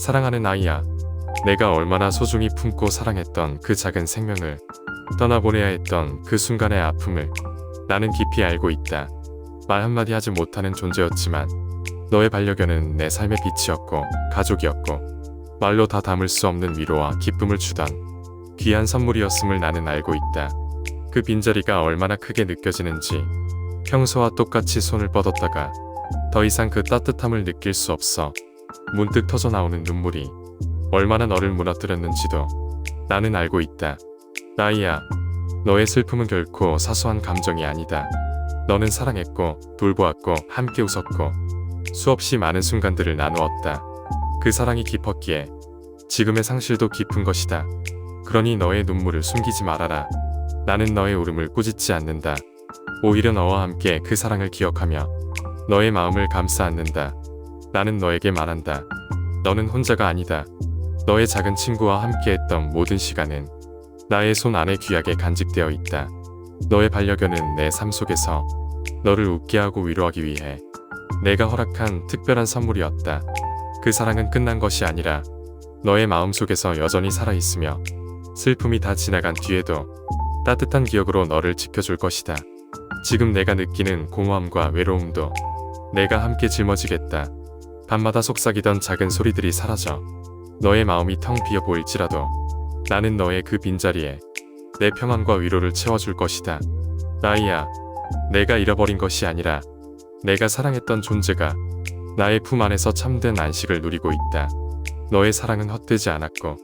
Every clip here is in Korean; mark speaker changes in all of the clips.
Speaker 1: 사랑하는 아이야. 내가 얼마나 소중히 품고 사랑했던 그 작은 생명을 떠나보내야 했던 그 순간의 아픔을 나는 깊이 알고 있다. 말 한마디 하지 못하는 존재였지만 너의 반려견은 내 삶의 빛이었고 가족이었고 말로 다 담을 수 없는 위로와 기쁨을 주던 귀한 선물이었음을 나는 알고 있다. 그 빈자리가 얼마나 크게 느껴지는지 평소와 똑같이 손을 뻗었다가 더 이상 그 따뜻함을 느낄 수 없어 문득 터져 나오는 눈물이 얼마나 너를 무너뜨렸는지도 나는 알고 있다. 나이야, 너의 슬픔은 결코 사소한 감정이 아니다. 너는 사랑했고, 돌보았고, 함께 웃었고, 수없이 많은 순간들을 나누었다. 그 사랑이 깊었기에 지금의 상실도 깊은 것이다. 그러니 너의 눈물을 숨기지 말아라. 나는 너의 울음을 꾸짖지 않는다. 오히려 너와 함께 그 사랑을 기억하며 너의 마음을 감싸 안는다. 나는 너에게 말한다. 너는 혼자가 아니다. 너의 작은 친구와 함께했던 모든 시간은 나의 손 안에 귀하게 간직되어 있다. 너의 반려견은 내 삶 속에서 너를 웃게 하고 위로하기 위해 내가 허락한 특별한 선물이었다. 그 사랑은 끝난 것이 아니라 너의 마음 속에서 여전히 살아있으며 슬픔이 다 지나간 뒤에도 따뜻한 기억으로 너를 지켜줄 것이다. 지금 내가 느끼는 공허함과 외로움도 내가 함께 짊어지겠다. 밤마다 속삭이던 작은 소리들이 사라져 너의 마음이 텅 비어 보일지라도 나는 너의 그 빈자리에 내 평안과 위로를 채워줄 것이다. 나이야, 내가 잃어버린 것이 아니라 내가 사랑했던 존재가 나의 품 안에서 참된 안식을 누리고 있다. 너의 사랑은 헛되지 않았고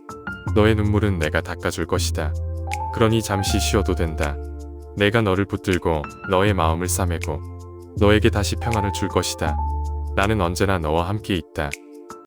Speaker 1: 너의 눈물은 내가 닦아줄 것이다. 그러니 잠시 쉬어도 된다. 내가 너를 붙들고 너의 마음을 싸매고 너에게 다시 평안을 줄 것이다. 나는 언제나 너와 함께 있다.